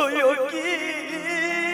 여기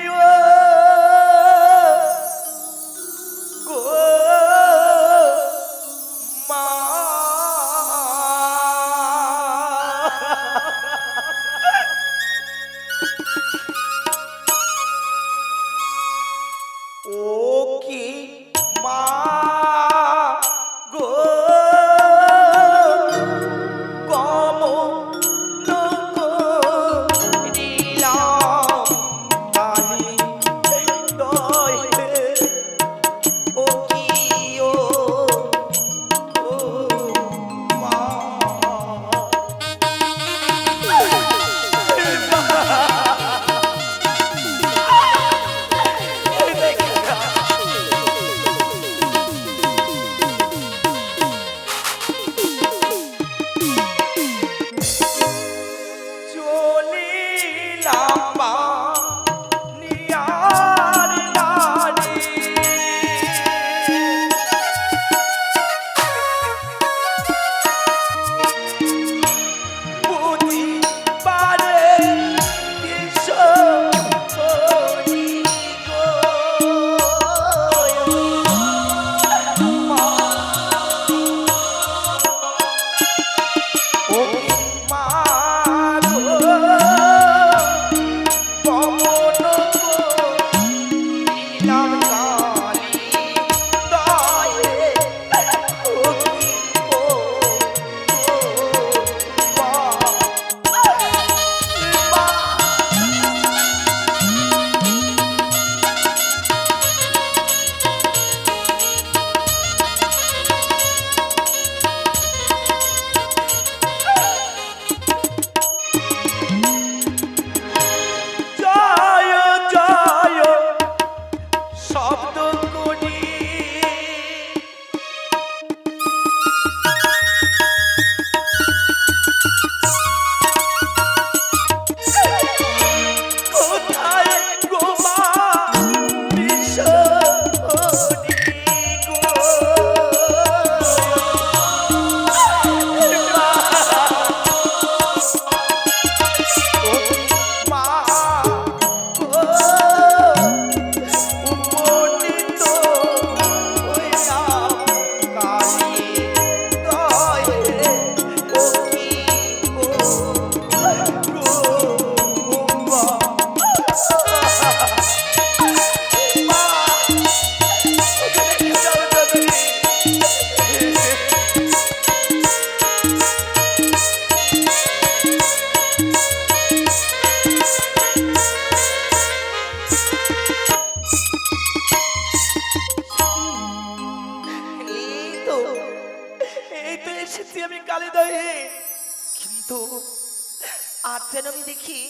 আর যেন আমি দেখি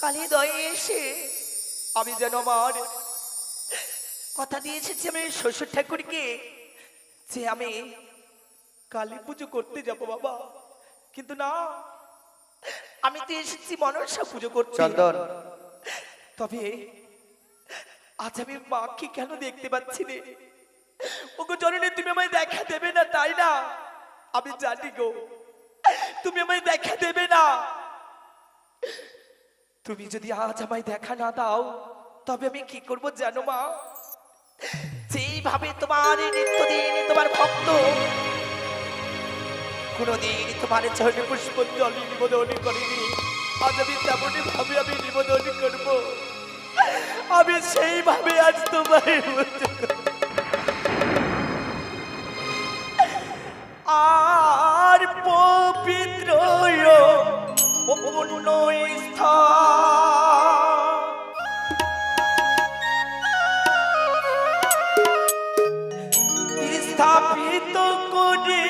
কালী দয়ে এসে আমি যেন আমার কথা দিয়ে এসেছি আমি শ্বশুর ঠাকুরকে যে আমি কালী পুজো করতে যাব বাবা। কিন্তু না আমি তো এসেছি মনসা পুজো করতে। চন্দন। তবে আজ আমি মাকে কেন দেখতে পাচ্ছি রে ওগো জননী তুমি আমায় দেখা দেবে না তাই না? আমি জানি গো, তুমি আমায় দেখা দেবে না। তুমি যদি আজ আমায় দেখা না দাও, তবে আমি কি করব জানো মা? যেইভাবে তোমার নিত্যদিন তোমার ভক্ত, কোনদিন তোমার চরণে পুষ্পঞ্জলি নিবেদন করিনি। আজ আমি তেমনই ভাবে আমি নিবেদন করব। আমি সেইভাবে আজ তোমার স্থাপিত করে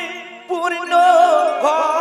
পূর্ণ ঘট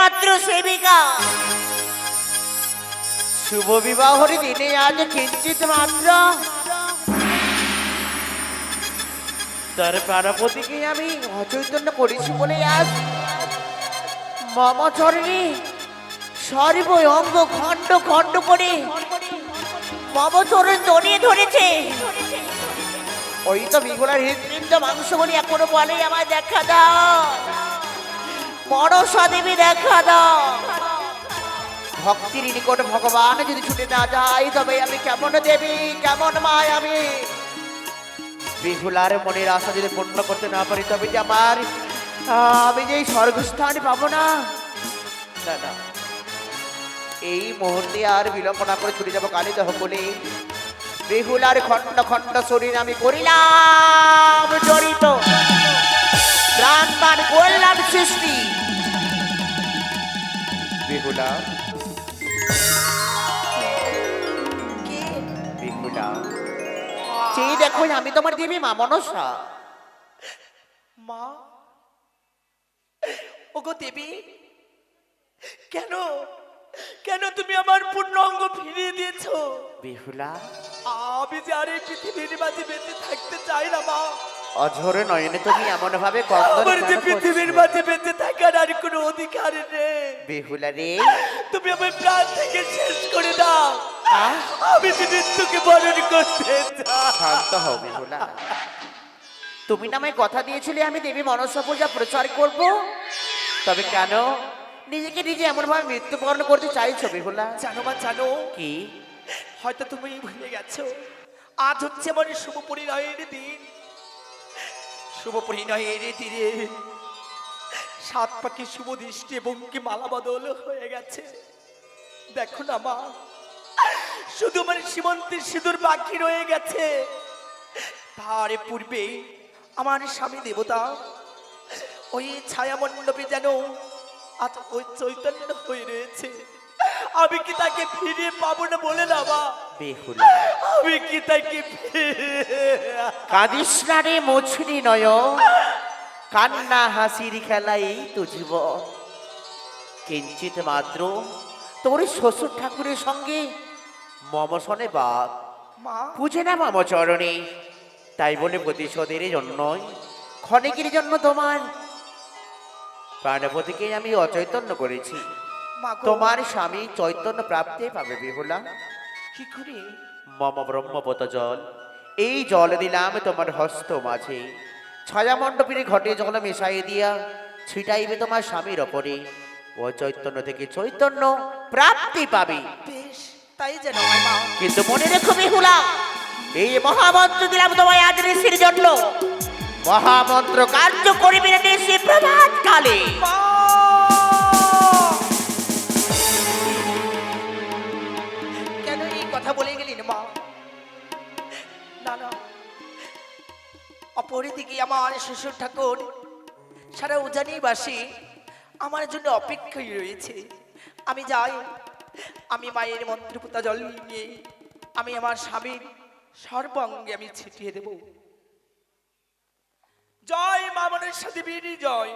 একমাত্র সেবিকা। শুভ বিবাহর দিনে আজ কিঞ্চিত মাত্র। তার প্রাণপতিকে আমি অচৈতন্য করেছি বলে আজ মম চরণে সর্ব অঙ্গ খণ্ড খণ্ড করে মম চরণ জড়িয়ে ধরেছে। ওই তো বিগুলার হৃদপিণ্ড মাংসগুলি এখনও বলে, আমায় দেখা দাও। মনসা দেবী দেখা দাও। ভক্তির নিকট ভগবান যদি ছুটে না যাই তবে আমি কেমন দেবী, কেমন মায় আমি? বিহুলার মনের আশা যদি পূর্ণ করতে না পারি, তবে যে আমার, আমি যে স্বর্গস্থান পাবো না না। এই মুহূর্তে আর বিলম্ব না করে ছুটে যাব কালী দহ বলে বেহুলার খণ্ড খণ্ড শরীর আমি করিলাম, জড়িত। করলাম সৃষ্টি। বেহুলা। বেহুলা। চেয়ে দেখো আমি তোমার দেবী মা মনসা। মা? ওগো দেবী কেন? কেন তুমি আমার পূর্ণ অঙ্গ ফিরিয়ে দিয়েছ? বেহুলা। আমি যে আর এই পৃথিবীর মাঝে বেঁচে থাকতে চাই না মা। অঝর নয়নে তুমি এমন ভাবে কন্দন আমার যে পৃথিবীর? মাঝে বেঁচে থাকার আর কোনো অধিকার নেই। বেহুলা রে। তুমি আমার প্রাণ থেকে শেষ করে দাও? আমি যে মৃত্যুকে বরণ করতে শান্ত হও বেহুলা। তুমি না আমায় কথা দিয়েছিলে আমি দেবী মনসা পূজা প্রচার করব। তবে কেন? নিজেকে নিজে এমন ভাবে মৃত্যুবরণ করতে চাইছো বেহুলা। জানো মা জানো। কি? হয়তো তুমি ভুলে গেছো। আজ হচ্ছে আমার শুভ পরিণয়ের দিন। শুভ পরিণয়ের দিনে সাত পাখি শুভ দৃষ্টি এবং কি মালা বদল হয়ে গেছে। দেখো না মা, শুধু আমার সীমন্তের সিঁদুর বাকি রয়ে গেছে। তার পূর্বে আমার স্বামী দেবতা, ওই ছায়া মণ্ডপে যেন আজ ওই চৈতন্য হয়ে রয়েছে। আমি কি তাকে ফিরিয়ে পাবো না বলে না বেহুলা। আমি কি তাকে কাঁদিস না রে মুছরি নয় কান্না হাসির খেলাই তো জীবন। কিঞ্চিত মাত্র তোর শ্বশুর ঠাকুরের সঙ্গে মমসনে মা। বুঝে না মাম চরণে। তাই বলে প্রতিশোধের জন্যই ক্ষণিকের জন্য তোমার প্রাণপতিকে আমি অচৈতন্য করেছি। তোমার স্বামী চৈতন্য প্রাপ্তি পাবে বিহুলা। কি করে? মম ব্রহ্মপত জল। এই জল দিলাম তোমার হস্ত মাঝে। ছায়া মণ্ডপের ঘটে জল মিশাই দিয়া ছিটাইবে তোমার স্বামীর ওপরে। ও চৈতন্য থেকে চৈতন্য প্রাপ্তি পাবে। বেশ তাই যেন কিন্তু মনে রেখো বেহুলা এই মহামন্ত্র দিলাম তোমায় আজ ঋষির জন্য। মহামন্ত্র কার্য করিবে না দেশে প্রভাত কালে মা। না না অপরদিকে আমার শ্বশুর ঠাকুর, সারা উজানি বাসী আমার জন্য অপেক্ষায় রয়েছে। আমি যাই, আমি মায়ের মন্ত্রপুতা জল নিয়ে, আমি আমার স্বামীর সর্বাঙ্গে আমি ছিটিয়ে দেব। জয় মা মনের সাথে জয়।